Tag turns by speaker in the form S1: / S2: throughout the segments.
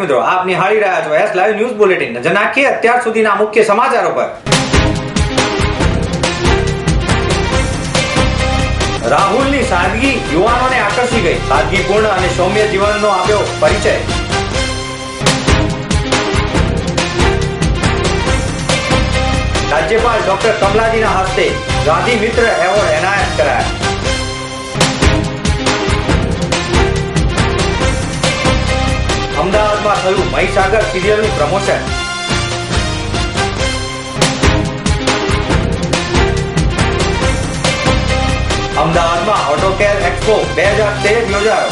S1: દર્શક મિત્રો આપ નિહાળી રહ્યા છો એસ લાઈવ ન્યૂઝ બુલેટિન. નજર અત્યાર સુધીના મુખ્ય સમાચારો પર રાહુલની સાદગી યુવાનોને આકર્ષી ગઈ. સાદગીપૂર્ણ અને સૌમ્ય જીવનનો આપ્યો પરિચય. રાજ્યપાલ ડોક્ટર કમલાજીના હસ્તે ગાંધી મિત્ર એવોર્ડ એનાયત કરાયા. અમદાવાદમાં થયું મહીસાગર સિરિયલનું પ્રમોશન. અમદાવાદમાં ઓટોકેર એક્સપો બે હજાર તેર યોજાયો.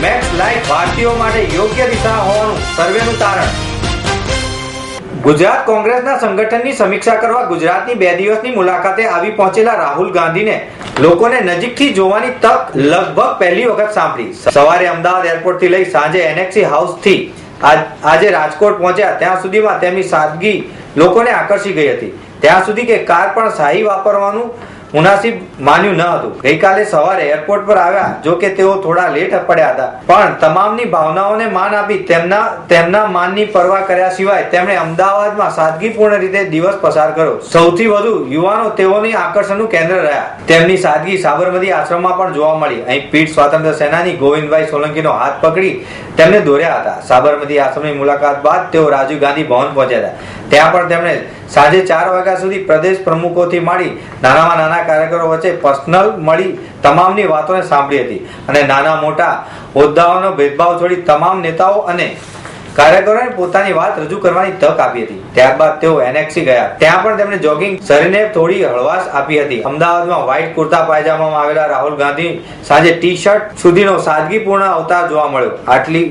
S1: મેક્સ લાઈફ ભારતીયો માટે યોગ્ય દિશા હોવાનું સર્વેનું તારણ. ગુજરાત કોંગ્રેસના સંગઠનની સમીક્ષા કરવા ગુજરાતની બે દિવસની મુલાકાતે આવી પહોંચેલા રાહુલ ગાંધીને લોકોને નજીકથી જોવાની તક લગભગ પહેલી વખત સાંભળી. સવારે અમદાવાદ એરપોર્ટથી લઈ સાંજે એનએક્સી હાઉસથી આજ- આજે રાજકોટ પહોંચ્યા. ત્યાં સુધીમાં તેમની સાદગી લોકોને આકર્ષી ગઈ હતી. ત્યાં સુધી કે કાર પણ શાહી વાપરવાનું મુનાસિબ માન્યું ન હતું. ગઈકાલે સવારે એરપોર્ટ પર આવ્યા, જો કે તેઓ થોડા લેટ પડ્યા હતા. પણ તમામની ભાવનાઓને માન આપી તેમના તેમના માનની પરવા કર્યા સિવાય તેમણે અમદાવાદમાં સાદગીપૂર્ણ રીતે દિવસ પસાર કર્યો. સૌથી વધુ યુવાનો તેઓની આકર્ષણનું કેન્દ્ર રહ્યા. તેમની સાદગી સાબરમતી આશ્રમમાં પણ જોવા મળી. અહીં પીઠ સ્વાતંત્ર્ય સેનાની ગોવિંદભાઈ સોલંકીનો હાથ પકડી તેમને દોર્યા હતા. સાબરમતી આશ્રમની મુલાકાત બાદ તેઓ રાજીવ ગાંધી ભવન પહોંચ્યા હતા. ત્યાં પણ તેમણે સાંજે ચાર વાગ્યા સુધી પ્રદેશ પ્રમુખોથી માંડી નાનામાં નાના કાર્યકરો વચ્ચે પર્સનલ મળી તમામની વાતોને સાંભળી હતી અને નાના મોટા હોદ્દાઓનો ભેદભાવ છોડી તમામ નેતાઓ અને કાર્યકરોને પોતાની વાત રજૂ કરવાની તક આપી હતી. ત્યારબાદ તેઓ એનેક્સી ગયા. ત્યાં પણ તેમણે જોગિંગ શરીરને થોડી હળવાશ આપી હતી. અમદાવાદમાં વ્હાઇટ કુર્તા પાયજામામાં આવેલા રાહુલ ગાંધી સાંજે ટી શર્ટ સુધીનો સાદગીપૂર્ણ અવતાર જોવા મળ્યો. આટલી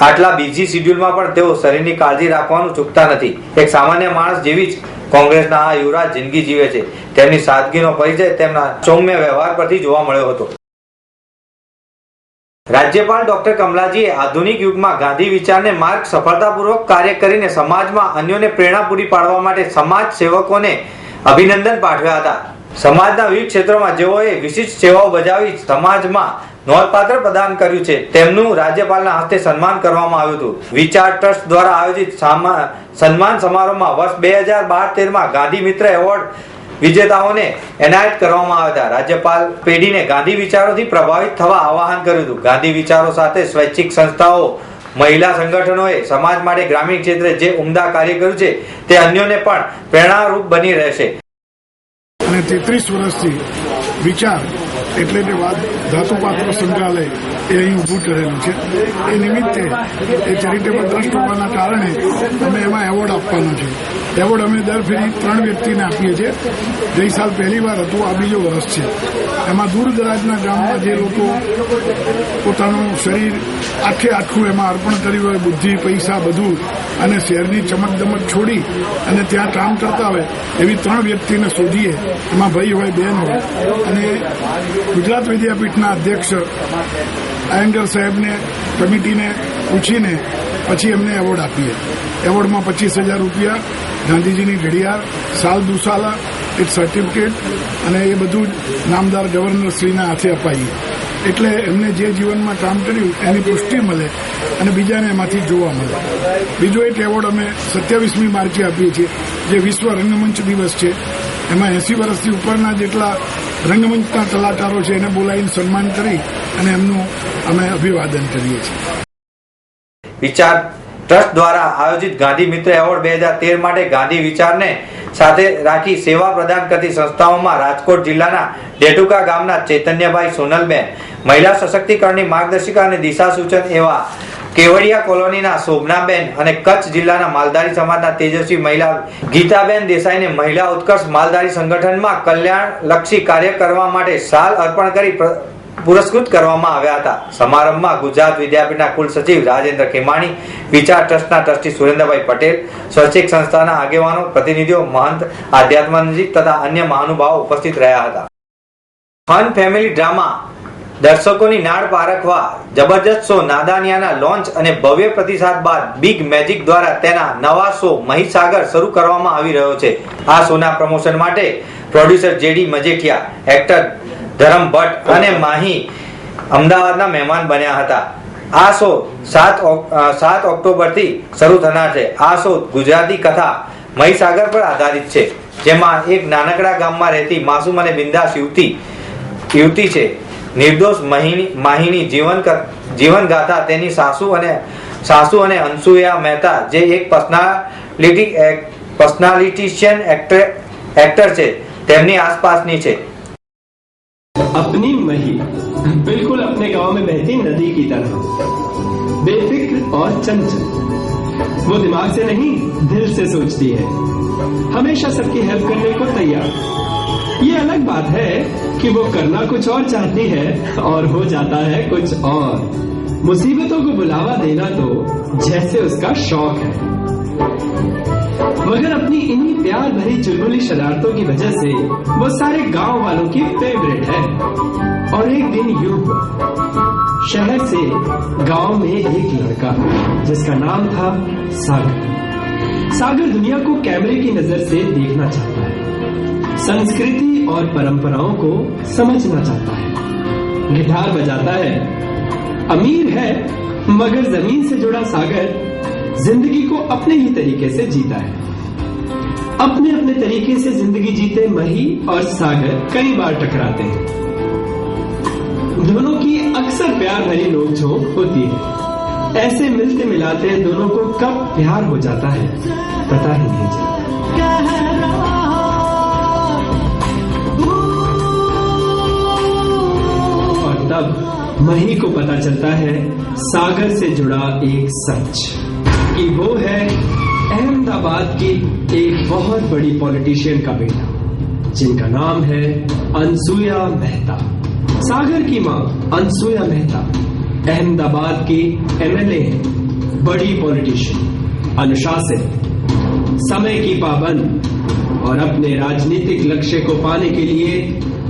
S1: આટલા બીજી શિડ્યુલમાં પણ તેઓ શરીરની કાળજી રાખવાનું ચૂકતા નથી. એક સામાન્ય માણસ જેવી જ કોંગ્રેસના આ યુવરાજ જિંદગી જીવે છે. તેમની સાદગીનો પરિચય તેમના સૌમ્ય વ્યવહાર પરથી જોવા મળ્યો હતો. રાજ્યપાલ ડોક્ટર કમલાજીએ આધુનિક યુગમાં ગાંધી વિચારને માર્ગ સફળતાપૂર્વક કાર્ય કરીને સમાજમાં અન્યોને પ્રેરણા પૂરી પાડવા માટે સમાજ સેવકોને અભિનંદન પાઠવ્યા હતા. સમાજના વિવિધ ક્ષેત્રોમાં જેઓએ વિશિષ્ટ સેવાઓ બજાવી સમાજમાં નોંધપાત્ર પ્રદાન કર્યું છે, તેમનું રાજ્યપાલના હસ્તે સન્માન કરવામાં આવ્યું હતું. વિચાર ટ્રસ્ટ દ્વારા આયોજિત સન્માન સમારોહમાં વર્ષ બે હજાર બાર તેરમાં ગાંધી મિત્ર એવોર્ડ વિજેતાઓને એનાયત કરવામાં આવ્યા હતા. રાજ્યપાલ પેઢીને ગાંધી વિચારોથી પ્રભાવિત થવા આવાહન કર્યું હતું. ગાંધી વિચારો સાથે સ્વૈચ્છિક સંસ્થાઓ, મહિલા સંગઠનોએ સમાજ માટે ગ્રામીણ ક્ષેત્રે જે ઉમદા કાર્ય કર્યું છે, તે અન્યોને પણ પ્રેરણારૂપ બની રહેશે.
S2: અને તેત્રીસ વર્ષથી વિચાર એટલે કે વાત ધાતુપાત્ર સંગ્રહાલય એ અહીં ઊભું કરેલું છે. એ નિમિત્તે એ ચેરિટેબલ ટ્રસ્ટ હોવાના કારણે અમે એમાં એવોર્ડ આપવાનો છે. એવોર્ડ અમે દર ફેરી ત્રણ વ્યક્તિને આપીએ છીએ. ગઈ સાલ પહેલી વાર હતું, આ બીજો વર્ષ છે. એમાં દૂર દરાજના ગામમાં જે લોકો પોતાનું શરીર આખે આખું એમાં અર્પણ કર્યું હોય, બુદ્ધિ, પૈસા, બધું અને શહેરની ચમકદમક છોડી અને ત્યાં કામ કરતા હોય એવી ત્રણ વ્યક્તિને શોધીએ. એમાં ભાઈ હોય બહેન હોય. અને ગુજરાત વિદ્યાપીઠના અધ્યક્ષ આયંગર સાહેબને, કમિટીને પૂછીને પછી એમને એવોર્ડ આપીએ. એવોર્ડમાં પચીસ હજાર રૂપિયા, ગાંધીજીની ઘડિયાળ, સાલ દુસાલા, એક સર્ટિફિકેટ અને એ બધું જ નામદાર ગવર્નરશ્રીના હાથે અપાઈએ. એટલે એમને જે જીવનમાં કામ કર્યું, એની પુષ્ટિ મળે અને બીજાને એમાંથી જોવા મળે. બીજો એક એવોર્ડ અમે સત્યાવીસમી માર્ચે આપીએ છીએ, જે વિશ્વ રંગમંચ દિવસ છે. એમાં એસી વર્ષથી ઉપરના જેટલા રંગમંચના કલાકારો છે, એને બોલાવીને સન્માન કરી અને એમનું અમે અભિવાદન કરીએ છીએ.
S1: વિચાર ટ્રસ્ટ દ્વારા આયોજિત ગાંધી મિત્ર એવોર્ડ બે હજાર તેર માટે ગાંધી વિચારને સાથે રાખી સેવા પ્રદાન કરતી સંસ્થાઓમાં રાજકોટ જિલ્લાના ડેટુકા ગામના ચૈતન્યભાઈ સોનલબેન મહિલા સશક્તિકરણની માર્ગદર્શિકા અને દિશા સૂચન એવા કેવડિયા કોલોનીના શોભનાબેન અને કચ્છ જિલ્લાના માલધારી સમાજના તેજસ્વી મહિલા ગીતાબેન દેસાઈને મહિલા ઉત્કર્ષ માલધારી સંગઠનમાં કલ્યાણલક્ષી કાર્ય કરવા માટે શાલ અર્પણ કરી પુરસ્કૃત કરવામાં આવ્યા હતા. સમારંભમાં ગુજરાત વિદ્યાપીઠના કુલ સચિવ રાજેન્દ્ર ખેમાણી, વિચાર ટ્રસ્ટના ટ્રસ્ટી સુરેન્દ્રભાઈ પટેલ, સ્વૈચ્છિક સંસ્થાના આગેવાનો, પ્રતિનિધિઓ, મહંત આધ્યાત્મજી તથા અન્ય મહાનુભાવો ઉપસ્થિત રહ્યા હતા. ફન ફેમિલી ડ્રામા દર્શકોની નાડ પારખવા, જબરજસ્ત શો નાદાનિયાના લોન્ચ અને ભવ્ય પ્રતિસાદ બાદ બિગ મેજિક દ્વારા તેના નવા શો મહીસાગર શરૂ કરવામાં આવી રહ્યો છે. આ શોના પ્રમોશન માટે producer JD Majethia, actor Dharam Bhatt અને માહી અમદાવાદના મહેમાન બન્યા હતા. આ શો સાત સાત ઓક્ટોબરથી શરૂ થનાર છે. આ શો ગુજરાતી કથા મહીસાગર પર આધારિત છે. જેમાં એક નાનકડા ગામમાં રહેતી માસુમ અને બિંદાસ યુવતી યુવતી છે. નિર્દોષ મહિની માહિની જીવન ક- જીવન ગાથા તેની સાસુ અને સાસુ અને અનસુયા મહેતા જે એક પર્સનાલિટી પર્સનાલિટીશિયન એક્ટર એક્ટર છે તેમની આસપાસની છે
S3: अपनी मही बिल्कुल अपने गांव में बहती नदी की तरह बेफिक्र और चंचल वो दिमाग से नहीं दिल से सोचती है हमेशा सबकी हेल्प करने को तैयार ये अलग बात है कि वो करना कुछ और चाहती है और हो जाता है कुछ और। मुसीबतों को बुलावा देना तो जैसे उसका शौक है। मगर अपनी इन्हीं प्यार भरी चुलबुली शरारतों की वजह से वो सारे गाँव वालों की फेवरेट है। और एक दिन यू शहर से गाँव में एक लड़का जिसका नाम था सागर। सागर दुनिया को कैमरे की नज़र से देखना चाहता है। संस्कृति और परंपराओं को समझना चाहता है। गिटार बजाता है। अमीर है, मगर ज़मीन से जुड़ा सागर ज़िंदगी को अपने ही तरीके से जीता है। अपने अपने तरीके से ज़िंदगी जीते मही और सागर कई बार टकराते हैं। दोनों की अक्सर प्यार भरी नोकझोंक होती है। ऐसे मिलते मिलाते दोनों को कब प्यार हो जाता है, पता ही नहीं चलता। तब मही को पता चलता है सागर से जुड़ा एक सच कि वो है अहमदाबाद की एक बहुत बड़ी पॉलिटिशियन का बेटा, जिनका नाम है अनसुया मेहता। सागर की माँ अनसुया मेहता अहमदाबाद की एमएलए हैं, बड़ी पॉलिटिशियन, अनुशासित, समय की पाबंद और अपने राजनीतिक लक्ष्य को पाने के लिए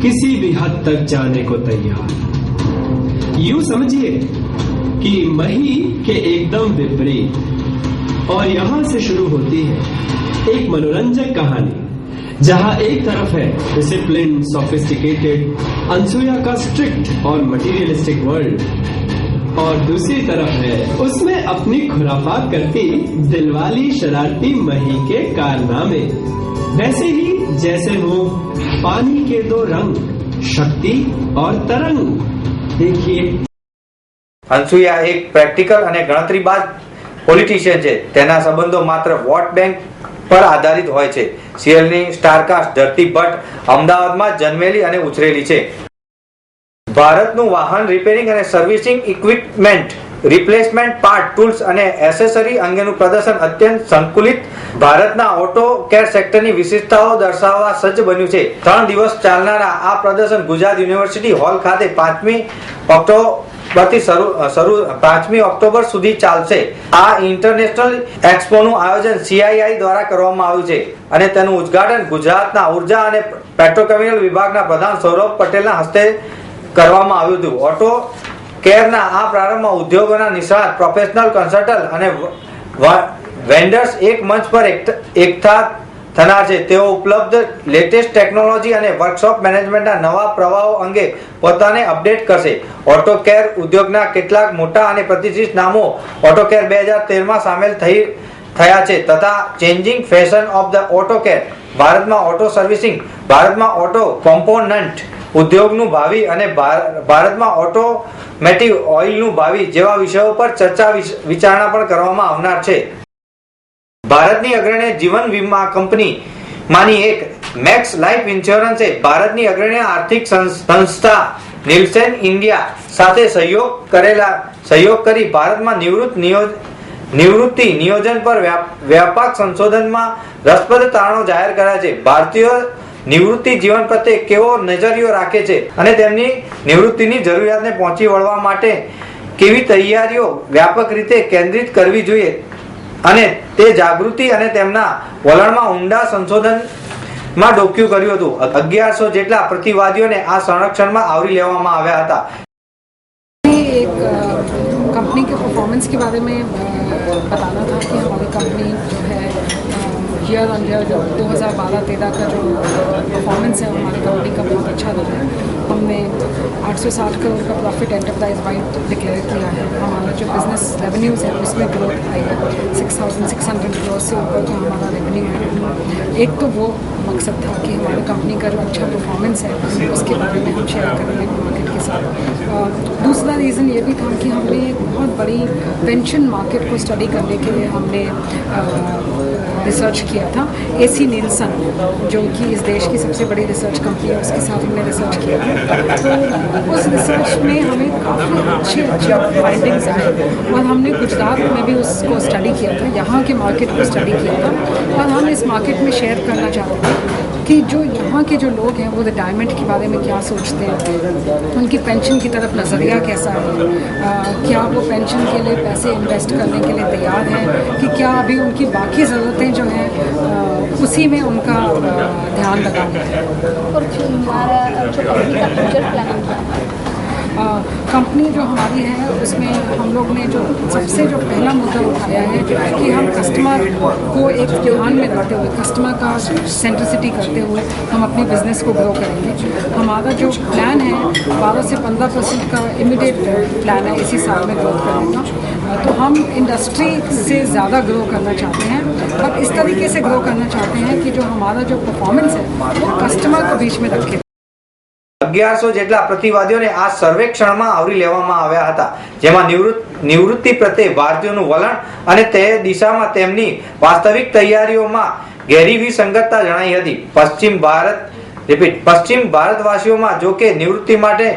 S3: किसी भी हद तक जाने को तैयार। यूँ समझिए कि मही के एकदम विपरीत। और यहाँ से शुरू होती है एक मनोरंजक कहानी, जहाँ एक तरफ़ है डिसिप्लिन सोफिस्टिकेटेड अनसुया का स्ट्रिक्ट और मटेरियलिस्टिक वर्ल्ड और दूसरी तरफ़ है उसमें अपनी खुराफात करती दिलवाली शरारती मही के कारनामे। वैसे ही जैसे हो पानी के दो रंग, शक्ति और तरंग। દેખીએ.
S1: અનસુયા એક પ્રેક્ટિકલ અને ગણતરી બાદ પોલિટિશિયન છે. તેના સંબંધો માત્ર વોટ બેંક પર આધારિત હોય છે. સિરિયલની સ્ટારકાસ્ટ ધરતી ભટ્ટ અમદાવાદમાં જન્મેલી અને ઉછરેલી છે. ભારતનું વાહન રિપેરિંગ અને servicing equipment replacement part tools અને એસેસરી અંગેનું પ્રદર્શન અત્યંત સંકુલિત. ભારતના ઓટો કેર સેક્ટરની વિશેષતાઓ દર્શાવવા સજ્જ બન્યું છે. ત્રણ દિવસ ચાલનારા આ પ્રદર્શન ગુજરાત યુનિવર્સિટી હોલ ખાતે પાંચમી ઓક્ટોબરથી શરૂ શરૂ, પાંચમી ઓક્ટોબર સુધી ચાલશે. આ ઇન્ટરનેશનલ એક્સપોનું આયોજન સીઆઈઆઈ દ્વારા કરવામાં આવ્યું છે અને તેનું ઉદ્ઘાટન ગુજરાતના ઊર્જા અને પેટ્રોકેમિકલ વિભાગના પ્રધાન સૌરભ પટેલના હસ્તે કરવામાં આવ્યું હતું. ઓટો કેરના આ પ્રારંભમાં ઉદ્યોગોના નિષ્ણાત પ્રોફેશનલ કન્સલ્ટન્ટ અને વેન્ડર્સ એક મંચ પર એકઠ- થનાર છે. તેઓ ઉપલબ્ધ લેટેસ્ટ ટેકનોલોજી અને વર્કશોપ મેનેજમેન્ટના નવા પ્રવાહો અંગે પોતાને અપડેટ કરશે. ઓટોકેર ઉદ્યોગના કેટલાક મોટા અને પ્રતિષ્ઠિત નામો ઓટોકેર બે હજાર તેરમાં સામેલ થઈ, થયા છે તથા changing fashion of the autocare ભારતમાં ઓટો સર્વિસિંગ ભારતમાં ઓટો કોમ્પોનન્ટ ઉદ્યોગનું ભાવિ અને ભારતમાં ઓટોમેટિવ ઓઇલનું ભાવિ જેવા વિષયો પર ચર્ચા વિચારણા પણ કરવામાં આવનાર છે. ભારતની અગ્રણી જીવન વીમા કંપની માની એક, મેક્સ લાઈફ ઇન્સ્યોરન્સે ભારતની અગ્રણી આર્થિક સંસ્થા નિલ્સેન ઇન્ડિયા સાથે સહયોગ કરેલા, સહયોગ કરી ભારતમાં નિવૃત્ત નિયો- નિવૃત્તિ નિયોજન પર વ્યાપક સંશોધનમાં રસપ્રદ તારણો જાહેર કર્યા છે. ભારતીય નિવૃત્તિ જીવન પ્રત્યે કેવો નજરિયો રાખે છે અને તેમની નિવૃત્તિની જરૂરિયાતને પહોંચી વળવા માટે કેવી તૈયારીઓ વ્યાપક રીતે કેન્દ્રિત કરવી જોઈએ અને તે જાગૃતિ અને તેમના વલણમાં ઊંડા સંશોધનમાં ડોક્યું કર્યું હતું. અગિયારસો જેટલા પ્રતિવાદીઓને આ સંરક્ષણમાં આવરી લેવામાં આવ્યા હતા.
S4: कंपनी के परफॉर्मेंस के बारे में बताना था कि हमारी कंपनी जो है ईयर ऑन ईयर जो 2012-13 का जो परफॉर्मेंस है हमारी कंपनी का बहुत अच्छा रहा है। हमने 860 करोड़ का प्रॉफिट एंटरप्राइज वाइड डिक्लेयर किया है। हमारा जो बिज़नेस रेवेन्यूज़ है उसमें ग्रोथ आई है। 6,600 करोड़ से ऊपर का हमारा रेवेन्यू है। एक तो वो मकसद था कि हमारी कंपनी का जो अच्छा परफॉर्मेंस है उसके बारे में हम शेयर करेंगे मार्केट साथ। दूसरा रीज़न ये भी था कि हमने एक बहुत बड़ी पेंशन मार्केट को स्टडी करने के लिए हमने रिसर्च किया था। ए सी नीलसन जो कि इस देश की सबसे बड़ी रिसर्च कंपनी है, उसके साथ हमने रिसर्च किया था। तो उस रिसर्च में हमें काफ़ी अच्छे अच्छे फाइंडिंग्स आए। और हमने गुजरात में भी उसको स्टडी किया था, यहाँ के मार्केट को स्टडी किया था। और हम इस मार्केट में शेयर करना चाहते थे कि जो यहाँ के जो लोग हैं वो रिटायरमेंट के बारे में क्या सोचते हैं? उनकी पेंशन की तरफ़ नज़रिया कैसा है? आ, क्या वो पेंशन के लिए पैसे इन्वेस्ट करने के लिए तैयार हैं? कि क्या अभी उनकी बाकी ज़रूरतें जो हैं उसी में उनका ध्यान लगाना है?
S5: और जो हमारा जो फ्यूचर प्लान है
S4: आ, कंपनी जो हमारी है, उसमें हम लोग ने जो सबसे जो पहला मुद्दा उठाया है कि हम कस्टमर को एक ध्यान में रखते हुए कस्टमर का सेंट्रिसिटी करते हुए हम अपने बिज़नेस को ग्रो करेंगे। हमारा जो प्लान है 12 से 15 परसेंट का इमीडिएट प्लान है, इसी साल में ग्रोथ करने का तो हम इंडस्ट्री से ज़्यादा ग्रो करना चाहते हैं, और इस तरीके से ग्रो करना चाहते हैं कि जो हमारा जो परफॉर्मेंस है, वो कस्टमर को बीच में रखे।
S1: અગિયારસો જેટલા પ્રતિવાદીઓને આ સર્વેક્ષણમાં આવરી લેવામાં આવ્યા હતા, જેમાં નિવૃત્ત નિવૃત્તિ પ્રત્યે ભારતીયોનું વલણ અને તે દિશામાં તેમની વાસ્તવિક તૈયારીઓમાં ઘેરી વિસંગતતા જણાઈ હતી. પશ્ચિમ ભારત રિપીટ, પશ્ચિમ ભારતવાસીઓમાં જો કે નિવૃત્તિ માટે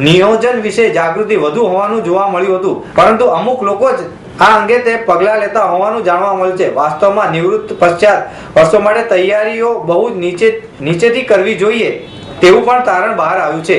S1: નિયોજન વિશે જાગૃતિ વધુ હોવાનું જોવા મળ્યું હતું, પરંતુ અમુક લોકો જ આ અંગે તે પગલાં લેતા હોવાનું જાણવા મળ્યું છે. વાસ્તવમાં નિવૃત્ત પશ્ચાત વર્ષો માટે તૈયારીઓ બહુ નીચે નીચેથી કરવી જોઈએ. તેવું પણ તારણ બહાર આવ્યું છે.